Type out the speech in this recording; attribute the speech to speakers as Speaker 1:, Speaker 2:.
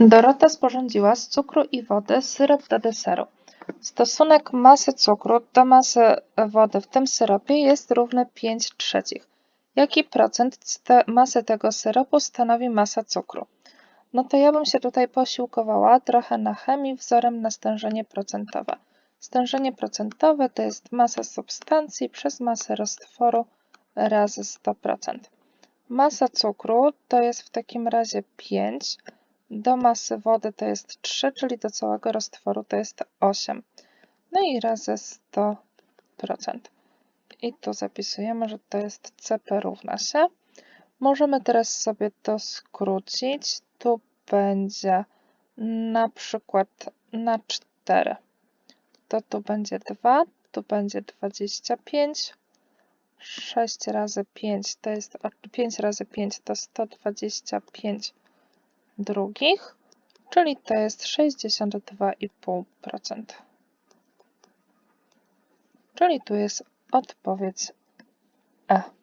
Speaker 1: Dorota sporządziła z cukru i wody syrop do deseru. Stosunek masy cukru do masy wody w tym syropie jest równy 5 trzecich. Jaki procent te masy tego syropu stanowi masa cukru? No to ja bym się tutaj posiłkowała trochę na chemii wzorem na stężenie procentowe. Stężenie procentowe to jest masa substancji przez masę roztworu razy 100%. Masa cukru to jest w takim razie 5, do masy wody to jest 3, czyli do całego roztworu to jest 8. No i razy 100%. I tu zapisujemy, że to jest CP równa się. Możemy teraz sobie to skrócić. Tu będzie na przykład na 4. To tu będzie 2, tu będzie 25. 6 razy 5 to jest 5 razy 5 to 125 drugich, czyli to jest 62,5%. Czyli tu jest odpowiedź E.